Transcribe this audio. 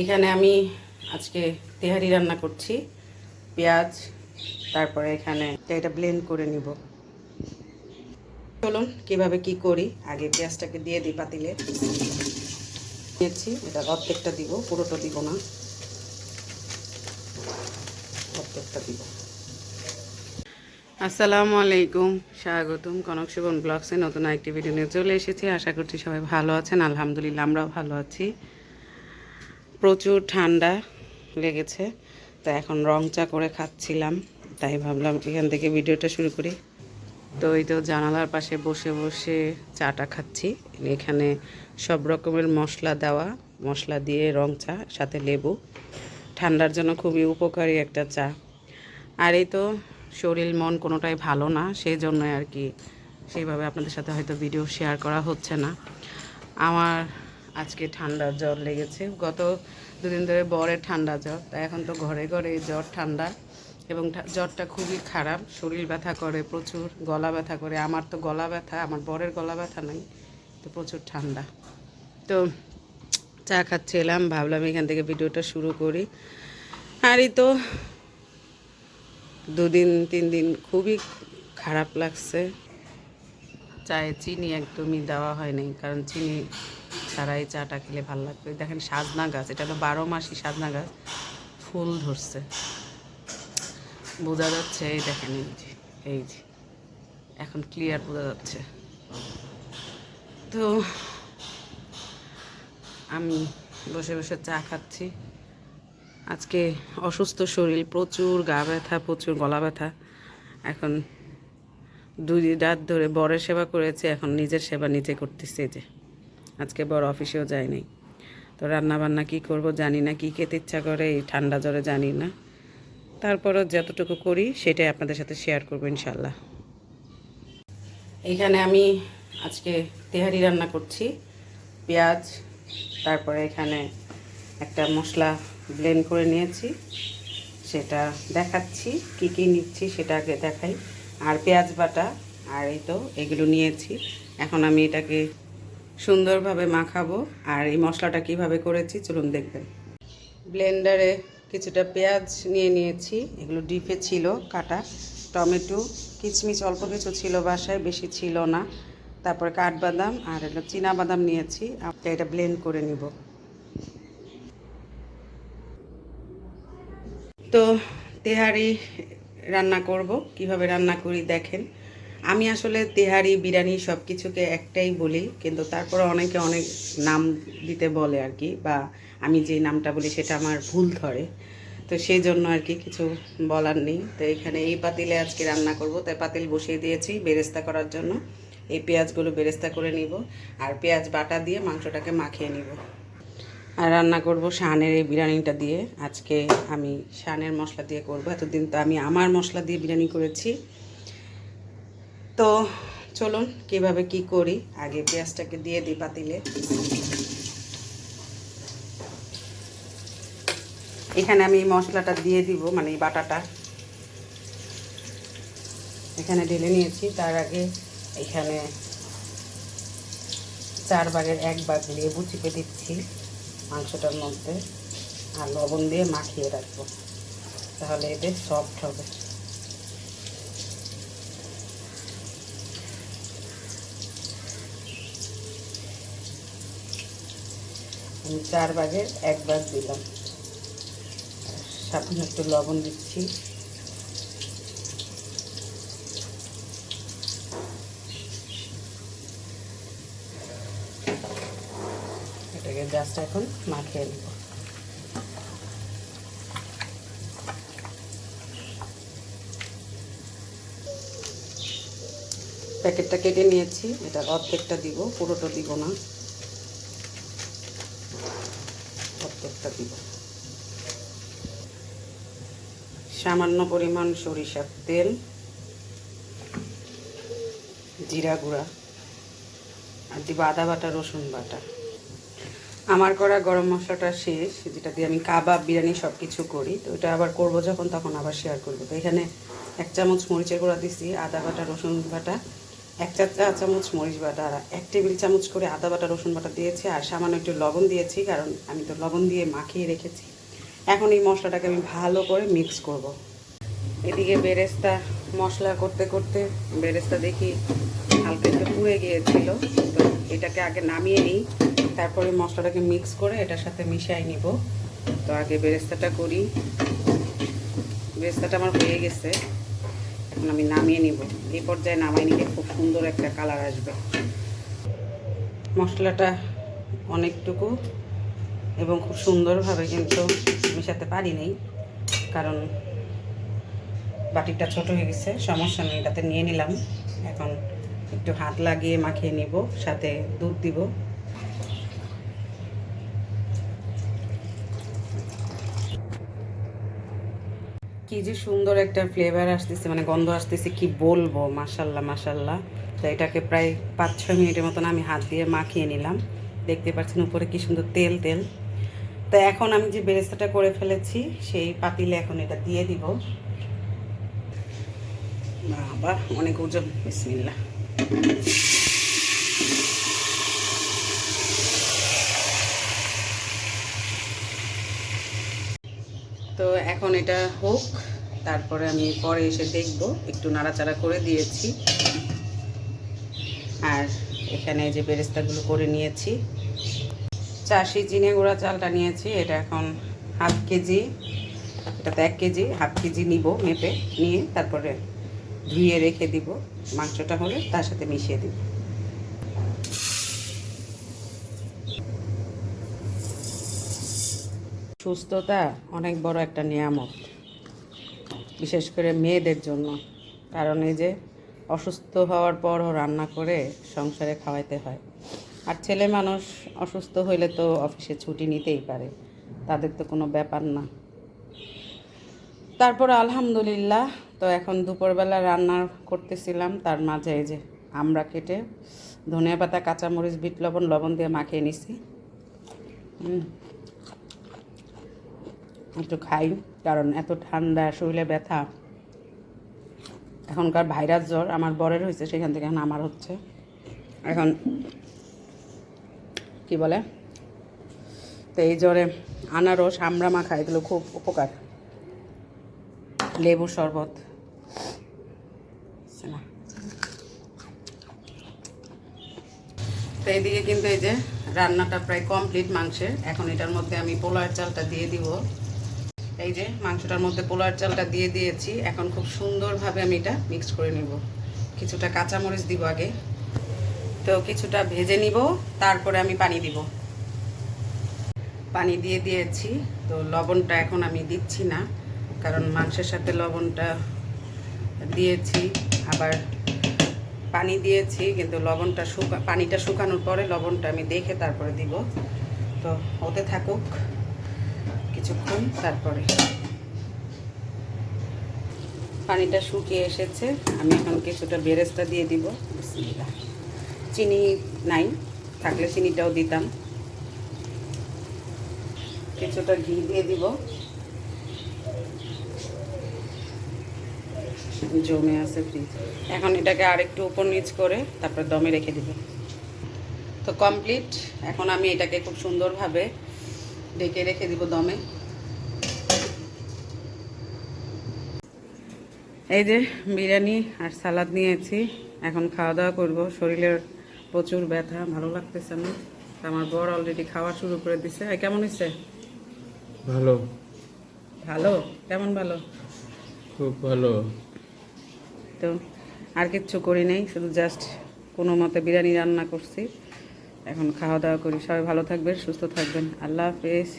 এখানে আমি আজকে তেহারি রান্না করছি, পেঁয়াজ, তারপরে এখানে এটা ব্লেন্ড করে নিব। চলুন কীভাবে কি করি, আগে পেঁয়াজটাকে দিয়ে দিই পাতিলে। নিয়েছি এটা অর্ধেকটা দিব, পুরোটা দিব না। অর্ধেকটা দিব। আসসালামু আলাইকুম, স্বাগতম কনক সুবন ব্লগসে নতুন একটি ভিডিও নিয়ে চলে এসেছি। আশা করছি সবাই ভালো আছেন, আলহামদুলিল্লাহ আমরাও ভালো আছি। প্রচুর ঠান্ডা লেগেছে, তো এখন রং চা করে খাচ্ছিলাম, তাই ভাবলাম এখান থেকে ভিডিওটা শুরু করি। তো এই তো জানালার পাশে বসে বসে চাটা খাচ্ছি, এখানে সব রকমের মশলা দেওয়া, মশলা দিয়ে রং চা, সাথে লেবু। ঠান্ডার জন্য খুবই উপকারী একটা চা। আর এই তো শরীর, মন কোনোটাই ভালো না সেই জন্য আর কি সেইভাবে আপনাদের সাথে হয়তো ভিডিও শেয়ার করা হচ্ছে না। আমার আজকে ঠান্ডার জ্বর লেগেছে। গত দুদিন ধরে বরের ঠান্ডা জ্বর, তাই এখন তো ঘরে ঘরে জ্বর ঠান্ডা এবং জ্বরটা খুবই খারাপ। শরীর ব্যথা করে প্রচুর, গলা ব্যথা করে। আমার তো গলা ব্যথা, আমার বরের গলা ব্যথা নাই, তো প্রচুর ঠান্ডা। তো চা খাচ্ছিলাম, ভাবলাম এখান থেকে ভিডিওটা শুরু করি। আর এই তো দুদিন তিন দিন খুবই খারাপ লাগছে। চায়ে চিনি একদমই দেওয়া হয়নি কারণ চিনি ছাড়াই চাটা খেলে ভালো লাগবে। দেখেন সাজনা গাছ, এটা তো বারো মাসই সাজনা গাছ, ফুল ধরছে। বোঝা যাচ্ছে, এই দেখেন, এই যে এই যে, এখন ক্লিয়ার বোঝা যাচ্ছে। তো আমি বসে বসে চা খাচ্ছি। আজকে অসুস্থ শরীর, প্রচুর গা ব্যথা, প্রচুর গলা ব্যথা। এখন দুই রাত ধরে বরের সেবা করেছে, এখন নিজের সেবা নিজে করতেছে যে। আজকে বড় অফিসেও যায় নাই। তো রান্না বান্না কী করব জানি না, কী খেতে ইচ্ছা করে, এই ঠান্ডা জ্বরে জানি না। তারপরও যতটুকু করি, সেটাই আপনাদের সাথে শেয়ার করব ইনশাল্লাহ এখানে আমি আজকে তেহারি রান্না করছি, পেঁয়াজ, তারপরে এখানে একটা মশলা ব্লেন্ড করে নিয়েছি। সেটা দেখাচ্ছি, কি কি নিচ্ছি সেটা আগে দেখাই। আর পেঁয়াজ বাটা, আর এই তো এগুলো নিয়েছি। এখন আমি এটাকে সুন্দরভাবে মাখাবো। আর এই মশলাটা কীভাবে করেছি চলুন দেখবেন। ব্লেন্ডারে কিছুটা পেঁয়াজ নিয়ে নিয়েছি। এগুলো ডিপে ছিল, কাটা। টমেটো, কিচমিচ অল্প কিছু ছিল বাসায়, বেশি ছিল না। তারপরে কাঠবাদাম আর চীনা বাদাম নিয়েছি। আপনি এটা ব্লেন্ড করে নিব। তো তেহারি রান্না করব, কীভাবে রান্না করি দেখেন। আমি আসলে তেহারি, বিরিয়ানি সব কিছুকে একটাই বলি, কিন্তু তারপরে অনেকে অনেক নাম দিতে বলে আর কি, বা আমি যে নামটা বলি সেটা আমার ভুল ধরে। তো সেই জন্য আর কি কিছু বলার নেই। তো এখানে এই পাতিলে আজকে রান্না করব। তাই পাতিল বসিয়ে দিয়েছি বেরেস্তা করার জন্য। এই পেঁয়াজগুলো বেরেস্তা করে নিব, আর পেঁয়াজ বাটা দিয়ে মাংসটাকে মাখিয়ে নিব। আর রান্না করব শানের এই বিরিয়ানিটা দিয়ে। আজকে আমি শানের মশলা দিয়ে করব। এতদিন তো আমি আমার মশলা দিয়ে বিরিয়ানি করেছি। তো চলুন কীভাবে কি করি। আগে পেঁয়াজটাকে দিয়ে দিই পাতিলে। এখানে আমি মশলাটা দিয়ে দিব মানে এই বাটাটা। এখানে ঢেলে নিয়েছি। তার আগে এখানে চার ভাগের এক ভাগ লেবু চিপে দিচ্ছি। মাংসটার মধ্যে আর লবণ দিয়ে মাখিয়ে রাখব। তাহলে এদের সফট হবে। আমি চার ভাগের এক ভাগ দিলাম। সামান্য একটু লবণ দিচ্ছি। জাস্ট এখন মাখিয়ে নেব। প্যাকেটটা কেটে নিয়েছি, এটা অর্ধেকটা দিব, পুরোটা দিব না। অর্ধেকটা দিব। সামান্য পরিমাণ সরিষার তেল, জিরা গুঁড়া, আর দিব আদা বাটা রসুন বাটা। আমার করা গরম মশলাটা শেষ, যেটা দিয়ে আমি কাবাব, বিরিয়ানি সব কিছু করি। তো ওটা আবার করব যখন, তখন আবার শেয়ার করব। তো এখানে এক চামচ মরিচের গুঁড়া দিছি, আদা বাটা, রসুন বাটা। এক চা চামচ মরিচ বাটা আর এক টেবিল চামচ করে আদা বাটা, রসুন বাটা দিয়েছি আর সামান্য একটু লবণ দিয়েছি, কারণ আমি তো লবণ দিয়ে মাখিয়ে রেখেছি। এখন এই মশলাটাকে আমি ভালো করে মিক্স করব। এদিকে বেরেস্তা মশলা করতে করতে বেরেস্তা দেখি হালকা একটু পুড়ে গিয়েছিল। তো এটাকে আগে নামিয়ে নিই, তারপরে মশলাটাকে মিক্স করে এটার সাথে মিশাই নিব। তো আগে বেরেস্তাটা করি। বেরেস্তাটা আমার হয়ে গেছে। এখন আমি নামিয়ে নিব। এই পর্যায়ে নামাই নিলে খুব সুন্দর একটা কালার আসবে। মশলাটা অনেকটুকু এবং খুব সুন্দরভাবে কিন্তু মিশাতে পারি নেই, কারণ বাটিটা ছোট হয়ে গেছে, সমস্যা নেই, এটাতে নিয়ে নিলাম। এখন একটু হাত লাগিয়ে মাখিয়ে নিব, সাথে দুধ দিব। কি যে সুন্দর একটা ফ্লেভার আসতেছে মানে গন্ধ আসতেছে, কি বলব মাসাল্লাহ মাসাল্লাহ তো এটাকে প্রায় পাঁচ ছয় মিনিটের মতন আমি হাত দিয়ে মাখিয়ে নিলাম। দেখতে পাচ্ছেন উপরে কি সুন্দর তেল তেল। তো এখন আমি যে বেরেস্তাটা করে ফেলেছি, সেই পাতিলে এখন এটা দিয়ে দিব। বাবা অনেক ওজন। বিসমিল্লা তো এখন এটা হোক, তারপরে আমি পরে এসে দেখব। একটু নাড়াচাড়া করে দিয়েছি। আর এখানে যে বেরেস্তাগুলো করে নিয়েছি। চাষি চিনে গুঁড়া চালটা নিয়েছি, এটা এখন হাফ কেজি। এটাতে এক কেজি, হাফ কেজি নিব, মেপে নিয়ে তারপরে ধুয়ে রেখে দিব। মাংসটা হলে তার সাথে মিশিয়ে দিব। সুস্থতা অনেক বড় একটা নিয়ামত, বিশেষ করে মেয়েদের জন্য। কারণ এই যে অসুস্থ হওয়ার পরও রান্না করে সংসারে খাওয়াইতে হয়। আর ছেলে মানুষ অসুস্থ হইলে তো অফিসে ছুটি নিতেই পারে, তাদের তো কোনো ব্যাপার না। তারপর আলহামদুলিল্লাহ তো এখন দুপুরবেলা রান্না করতেছিলাম, তার মাঝে এই যে আমরা কেটে ধনিয়া পাতা, কাঁচামরিচ, বিট লবণ লবণ দিয়ে মাখিয়ে নিছি। একটু খাই, কারণ এত ঠান্ডা, শরীরে ব্যথা। এখনকার ভাইরাস জ্বর আমার বরের হয়েছে, সেখান থেকে এখন আমার হচ্ছে। এখন কি বলে? তো এই জ্বরে আনারস, আমড়া মাখা, এগুলো খুব উপকার। লেবু শরবত। না। তো এইদিকে কিন্তু এই যে রান্নাটা প্রায় কমপ্লিট মাংসের। এখন এটার মধ্যে আমি পোলার চালটা দিয়ে দিব। এই যে মাংসটার মধ্যে পোলার চালটা দিয়ে দিয়েছি। এখন খুব সুন্দরভাবে আমি এটা মিক্স করে নিব। কিছুটা কাঁচামরিচ দিব আগে। তো কিছুটা ভেজে নিব, তারপরে আমি পানি দিব। পানি দিয়ে দিয়েছি। তো লবণটা এখন আমি দিচ্ছি না, কারণ মাংসের সাথে লবণটা দিয়েছি। আবার পানি দিয়েছি, কিন্তু লবণটা শুকা, পানিটা শুকানোর পরে লবণটা আমি দেখে তারপরে দিব। তো হতে থাকুক কিছুক্ষণ, তারপরে। পানিটা শুকিয়ে এসেছে, আমি এখন কিছুটা বেরেস্তা দিয়ে দিব। চিনি নাই, থাকলে চিনিটাও দিতাম। কিছুটা ঘি দিয়ে দিব। জমে আছে ফ্রিজ এখন এটাকে আরেকটু উপর নিচ করে তারপর দমে রেখে দিব। তো কমপ্লিট এখন আমি এটাকে খুব সুন্দরভাবে ঢেকে রেখে দিব দমে। এই যে বিরিয়ানি আর সালাদ নিয়েছি। এখন খাওয়া দাওয়া করব। শরীরের প্রচুর ব্যথা ভালো লাগতেছে না। আমার বর অলরেডি খাওয়া শুরু করে দিছে। কেমন হয়েছে? ভালো। ভালো? কেমন ভালো? খুব ভালো। তো আর কিচ্ছু করি নাই, শুধু জাস্ট কোনো মতে বিরিয়ানি রান্না করছি। এখন খাওয়া দাওয়া করি। সবাই ভালো থাকবেন, সুস্থ থাকবেন। আল্লাহ হাফেজ।